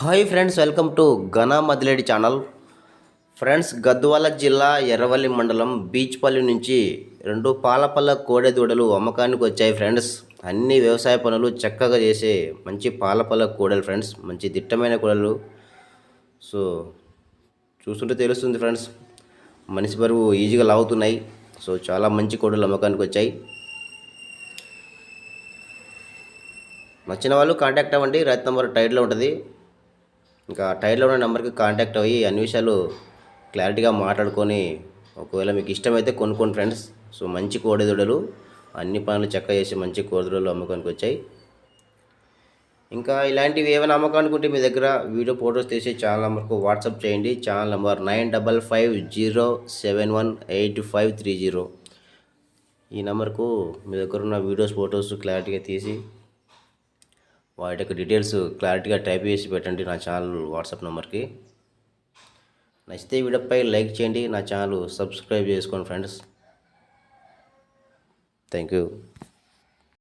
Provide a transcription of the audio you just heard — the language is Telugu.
హాయ్ ఫ్రెండ్స్ వెల్కమ్ టు ఘనా మదిలేడి ఛానల్. ఫ్రెండ్స్ గద్వాల జిల్లా ఎర్రవల్లి మండలం బీచ్పల్లి నుంచి రెండు పాలపల్ల కోడె దూడలు అమ్మకానికి వచ్చాయి ఫ్రెండ్స్. అన్ని వ్యవసాయ పనులు చక్కగా చేసే మంచి పాలపల్ల కోడలు ఫ్రెండ్స్. మంచి దిట్టమైన కోడలు. సో చూస్తుంటే తెలుస్తుంది ఫ్రెండ్స్ మనిషి బరువు ఈజీగా లాగుతున్నాయి. సో చాలా మంచి కోడలు అమ్మకానికి వచ్చాయి. నచ్చిన వాళ్ళు కాంటాక్ట్ అవ్వండి. రైతు నెంబర్ టైట్లో ఉంటుంది. ఇంకా టైర్లో ఉన్న నెంబర్కి కాంటాక్ట్ అయ్యి అన్ని విషయాలు క్లారిటీగా మాట్లాడుకొని ఒకవేళ మీకు ఇష్టమైతే కొనుక్కోండి ఫ్రెండ్స్. సో మంచి కోడిదొడలు అన్ని పనులు చక్క చేసి మంచి కోడిదొడలు అమ్మకానికి వచ్చాయి. ఇంకా ఇలాంటివి ఏమైనా అమ్మకానికి ఉంటే మీ దగ్గర వీడియో ఫోటోస్ తీసి ఛానల్ నెంబర్కు వాట్సాప్ చేయండి. Channel number nine double five zero seven one eight five three zero. ఈ నెంబర్కు మీ దగ్గర ఉన్న వీడియోస్ ఫొటోస్ క్లారిటీగా తీసి వాటి యొక్క డీటెయిల్స్ క్లారిటీగా టైప్ చేసి పెట్టండి నా ఛానల్ వాట్సాప్ నెంబర్కి. నచ్చితే వీడియోపై లైక్ చేయండి నా ఛానల్ సబ్స్క్రైబ్ చేసుకోండి ఫ్రెండ్స్. Thank you.